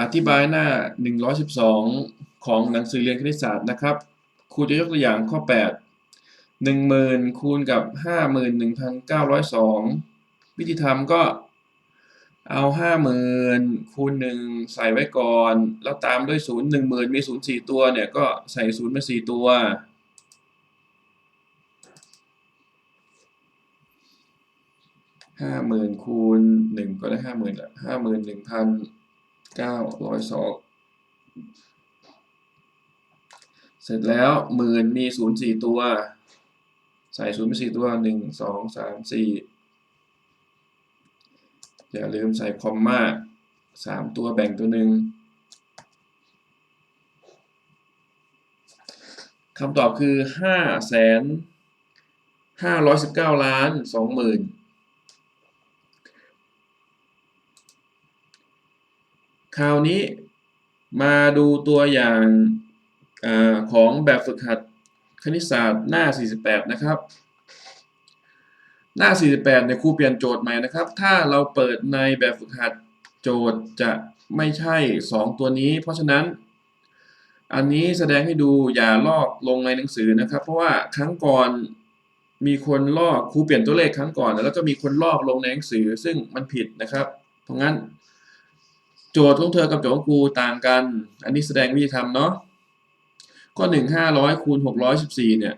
อธิบายหน้า 112 ของหนังสือเรียนคณิตศาสตร์นะครับ ครูจะยกตัวอย่างข้อ 8 10,000 คูณกับ 51,902 วิธีทำก็เอา 50,000 คูณ 1 ใส่ไว้ก่อน แล้วตามด้วย 0 10,000 มี 0 4 ตัวเนี่ย ก็ใส่ 0 มา 4 ตัว 50,000 คูณ 1 ก็ได้ 50,000ละ51,000 เก้าร้อยสองเสร็จแล้วหมื่นมีศูนย์สี่ตัว ใส่ศูนย์ไปสี่ตัวหนึ่งสองสามสี่อย่าลืมใส่คอมมาสามตัวแบ่งตัวหนึ่งคำตอบคือห้าแสนห้าร้อยสิบเก้าล้านสองหมื่น คราวนี้มาดูตัวอย่างอของแบบฝึกหัดคณิตศาสตร์หน้า 48 นะครับ หน้า 48เนี่ยครูเปลี่ยนโจทย์ใหม่นะครับ ถ้าเราเปิดในแบบฝึกหัดโจทย์จะไม่ใช่ 2 ตัวนี้ เพราะฉะนั้น อันนี้แสดงให้ดูอย่าลอกลงในหนังสือนะครับ เพราะว่าครั้งก่อนมีคนลอกครูเปลี่ยนตัวเลขครั้งก่อน แล้วก็มีคนลอกลงในหนังสือ ซึ่งมันผิดนะครับ เพราะงั้น โจทย์ของเธอกับโจทย์ของกูต่างกัน อันนี้แสดงวิธีทำเนาะข้อหนึ่งห้าร้อยคูณหกร้อยสิบสี่เนี่ย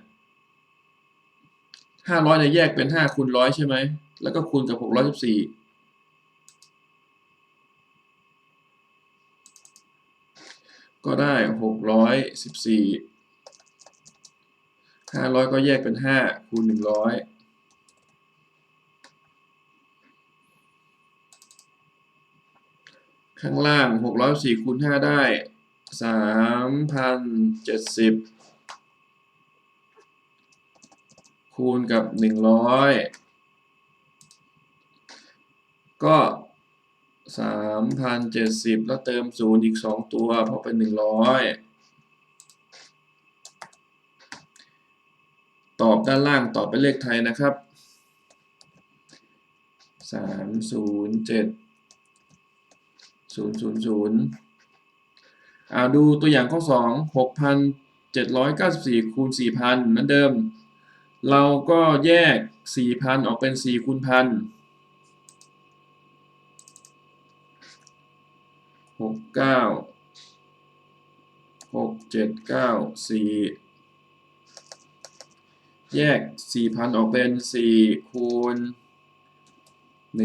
ห้าร้อยเนี่ยแยกเป็นห้าคูณร้อยใช่ไหม แล้วก็คูณกับหกร้อยสิบสี่ก็ได้หกร้อยสิบสี่ห้าร้อยก็แยกเป็นห้าคูณหนึ่งร้อย ข้างล่างหกร้อยสี่คูณห้าได้สามพันเจ็ดสิบคูณกับหนึ่งร้อยก็สามพันเจ็ดสิบแล้วเติมศูนย์อีกสองตัว เพราะเป็นหนึ่งร้อยตอบด้านล่างตอบเป็นเลขไทยนะครับสามศูนย์เจ็ด ศูนย์ศูนย์ศูนย์อ่าดูตัวอย่างข้อสองหกพันเจ็ดร้อยเก้าสิบสี่คูณสี่พันเหมือนเดิม เราก็แยกสี่พันออกเป็นสี่คูณพันหกเก้าหกเจ็ดเก้าสี่แยกสี่พันออกเป็นสี่คูณห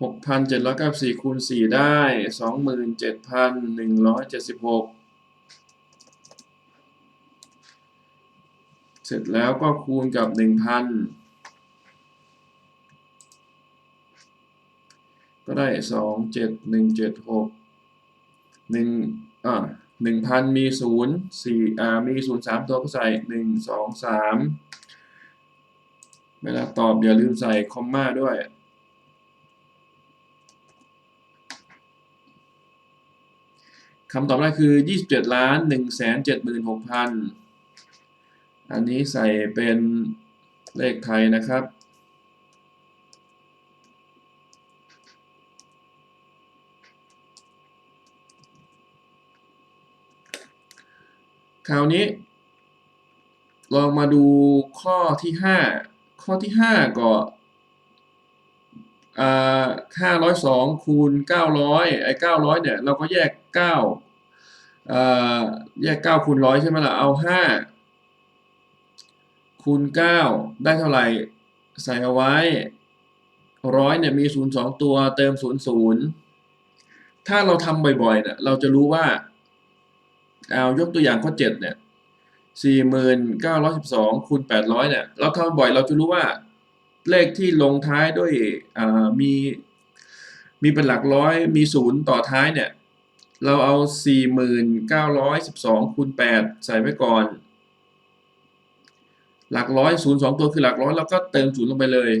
นึ่งพันหกพันเจ็ดร้อยเก้าสี่คูณสี่ได้สองหมื่นเจ็ดพันหนึ่งร้อยเจ็ดสิบหกเสร็จแล้วก็คูณกับหนึ่งพันก็ได้สองเจ็ดหนึ่งเจ็ดหกหนึ่งอ่าหนึ่งพันมีศูนย์สี่อ่ามีศูนย์สามตัวก็ใส่หนึ่งสองสามเวลาตอบอย่าลืมใส่คอมมาด้วย คำตอบแรกคือ 27 ล้าน 1 7 6 0 0 0 อันนี้ใส่เป็นเลขไทยนะครับ คราวนี้ ลองมาดูข้อที่ 5 ข้อที่ 5 ก็ ห้าร้อยสองคูณเก้าร้อยไอ้เก้าร้อยเนี่ยเราก็แยกเก้าอ่าแยกเก้าคูณร้อยใช่ไหมล่ะ เอาห้าคูณเก้าได้เท่าไหร่ ใส่เอาไว้ร้อยเนี่ยมีศูนย์สองตัวเติมศูนย์ศูนย์ถ้าเราทำบ่อยๆเนี่ยเราจะรู้ว่า เอายกตัวอย่างข้อเจ็ดเนี่ยสี่หมื่นเก้าร้อยสิบสองคูณแปดร้อยเนี่ย เราทำบ่อยเราจะรู้ว่า เลขที่ลงท้ายด้วยมีมีเป็นหลักร้อยมีศูนย์ต่อท้ายเนี่ย เราเอา 4,912คูณ8ใส่ไว้ก่อน หลักร้อยศูนย์สองตัวคือหลักร้อยแล้วก็เติมศูนย์ลงไปเลย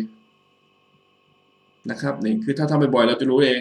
นะครับนี่คือถ้าทำบ่อยๆเราจะรู้เอง